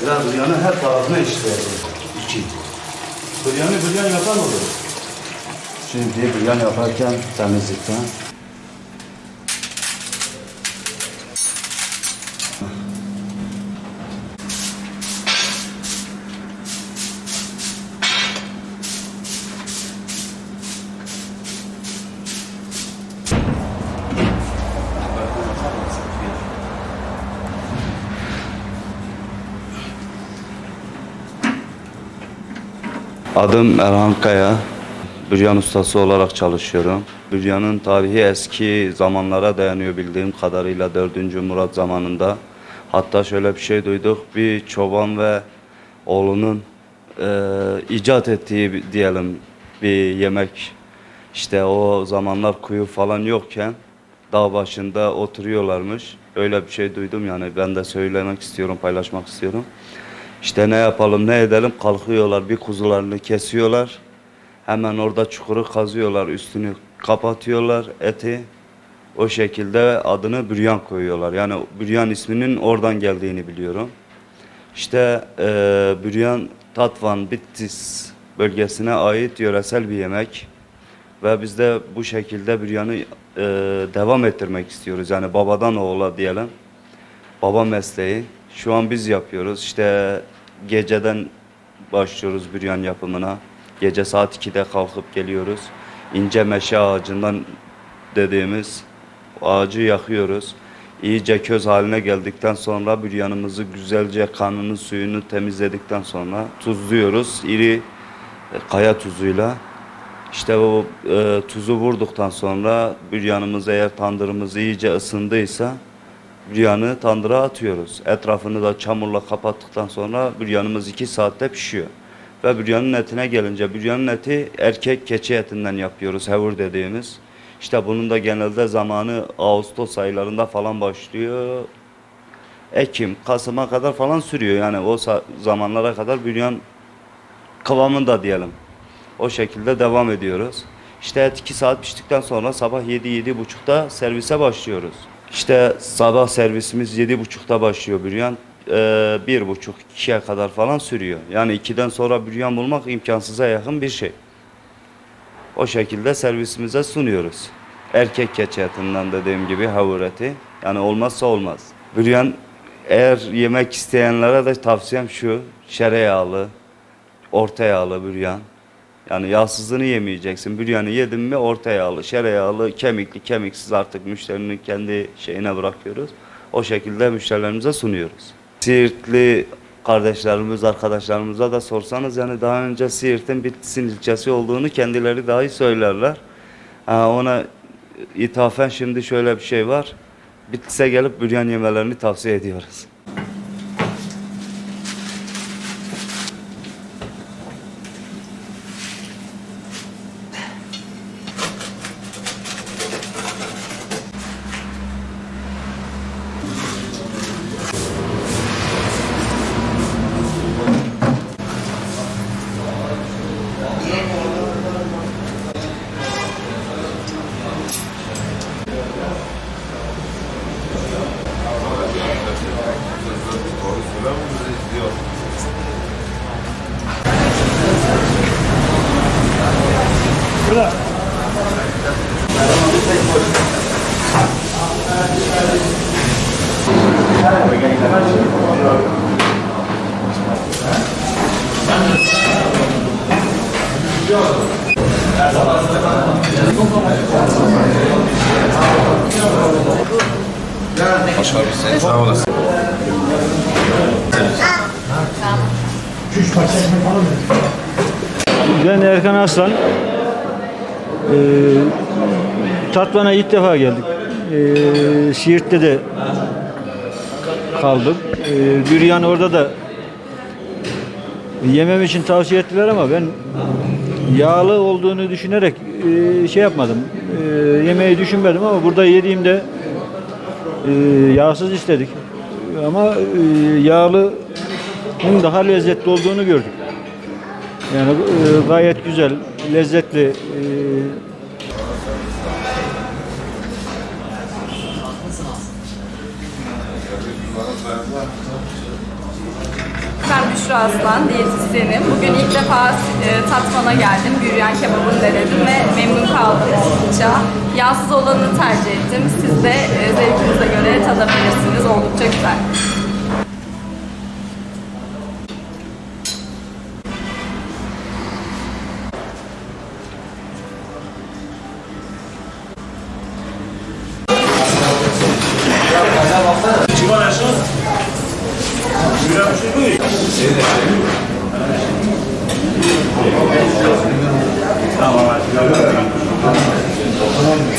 Mesela büryanı her tarafına eşitleyelim. İki. Büryanı büryan yapan olur. Şimdi büryan yaparken temizlikten. Adım Erhan Kaya. Büryan ustası olarak çalışıyorum. Büryanın tarihi eski zamanlara dayanıyor bildiğim kadarıyla 4. Murat zamanında. Hatta şöyle bir şey duyduk. Bir çoban ve oğlunun eee, icat ettiği diyelim bir yemek. İşte o zamanlar kuyu falan yokken dağ başında oturuyorlarmış. Öyle bir şey duydum yani ben de söylemek istiyorum, paylaşmak istiyorum. İşte ne yapalım ne edelim kalkıyorlar bir kuzularını kesiyorlar. Hemen orada çukuru kazıyorlar üstünü kapatıyorlar eti. O şekilde adını büryan koyuyorlar. Yani büryan isminin oradan geldiğini biliyorum. İşte eee büryan Tatvan Bitlis bölgesine ait yöresel bir yemek. Ve biz de bu şekilde büryanı eee, devam ettirmek istiyoruz. Yani babadan oğula diyelim baba mesleği. Şu an biz yapıyoruz. İşte geceden başlıyoruz büryan yapımına. Gece saat 2'de kalkıp geliyoruz. İnce meşe ağacından dediğimiz ağacı yakıyoruz. İyice köz haline geldikten sonra büryanımızı güzelce kanını suyunu temizledikten sonra tuzluyoruz. İri e, kaya tuzuyla. İşte o e, tuzu vurduktan sonra büryanımız eğer tandırımız iyice ısındıysa büryanı tandıra atıyoruz. Etrafını da çamurla kapattıktan sonra büryanımız iki saatte pişiyor. Ve büryanın etine gelince büryanın eti erkek keçi etinden yapıyoruz hevur dediğimiz. İşte bunun da genelde zamanı Ağustos aylarında falan başlıyor. Ekim, Kasım'a kadar falan sürüyor. Yani o zamanlara kadar büryan kıvamında diyelim. O şekilde devam ediyoruz. İşte et 2 saat piştikten sonra sabah 7-7.30'da servise başlıyoruz. İşte sabah servisimiz 7.30'da başlıyor büryan. Ee, bir buçuk, ikiye kadar falan sürüyor. Yani 2'den sonra büryan bulmak imkansıza yakın bir şey. O şekilde servisimize sunuyoruz. Erkek keçi etinden dediğim gibi havur eti. Yani olmazsa olmaz. Büryan eğer yemek isteyenlere de tavsiyem şu. Şereyağlı, orta yağlı büryan. Yani yağsızını yemeyeceksin. Büryanı yedin mi orta yağlı, şereyağlı, kemikli, kemiksiz artık müşterinin kendi şeyine bırakıyoruz. O şekilde müşterilerimize sunuyoruz. Siirtli kardeşlerimiz, arkadaşlarımıza da sorsanız yani daha önce Siirt'in Bitlis'in ilçesi olduğunu kendileri dahi söylerler. Ha, ona ithafen şimdi şöyle bir şey var. Bitlis'e gelip büryan yemelerini tavsiye ediyoruz. Sağ olasın. Ben Erkan Aslan. Ee, Tatvan'a ilk defa geldik. Ee, Siirt'te de kaldık. Ee, Büryan orada da yemem için tavsiye ettiler ama ben yağlı olduğunu düşünerek e, şey yapmadım. E, yemeği düşünmedim ama burada yediğimde e, yağsız istedik. Ama e, yağlının daha lezzetli olduğunu gördük. Yani e, gayet güzel, lezzetli. e, Büşra Aslan, diyetisyenim. Bugün ilk defa e, Tatvan'a geldim. Büryan kebabını denedim ve memnun kaldım oldukça. Yağsız olanını tercih ettim. Siz de e, zevkinize göre tadabilirsiniz. Oldukça güzel. Tamam.